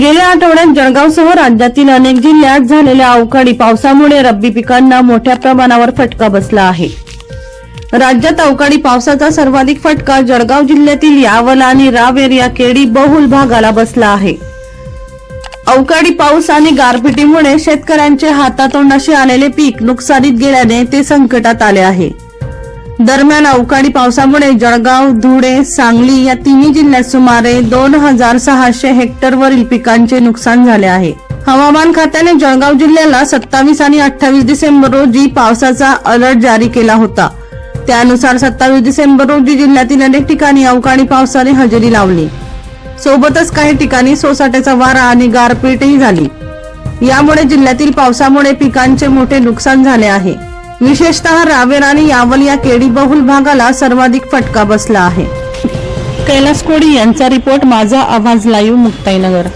गेल्या आठवड्यात जळगावसह राज्यातील अनेक जिल्ह्यात झालेल्या अवकाळी पावसामुळे रब्बी पिकांना मोठ्या प्रमाणावर फटका बसला आहे. राज्यात अवकाळी पावसाचा सर्वाधिक फटका जळगाव जिल्ह्यातील यावल आणि रावेर या केडी बहुल भागाला बसला आहे. अवकाळी पाऊस आणि गारपिटीमुळे शेतकऱ्यांचे हातातोंडाशी आलेले पीक नुकसानीत गेल्याने ते संकटात आले आहे. दरम्यान अवकाळी पावसामुळे जळगाव धुळे सांगली या तिन्ही जिल्ह्यात सुमारे दोन हजार सहाशे हेक्टरवरील पिकांचे नुकसान झाले आहे. हवामान खात्याने जळगाव जिल्ह्याला सत्तावीस आणि अठ्ठावीस डिसेंबर रोजी पावसाचा अलर्ट जारी केला होता. त्यानुसार सत्तावीस डिसेंबर रोजी जिल्ह्यातील अनेक ठिकाणी अवकाळी पावसाने हजेरी लावली. सोबतच काही ठिकाणी सोसाट्याचा वारा आणि गारपीटही झाली. यामुळे जिल्ह्यातील पावसामुळे पिकांचे मोठे नुकसान झाले आहे. विशेषतः रावेर आणि यावल या केडी बहुल भागाला सर्वाधिक फटका बसला आहे. कैलास कोडी यांचा रिपोर्ट माझा आवाज लाईव्ह मुक्ताईनगर.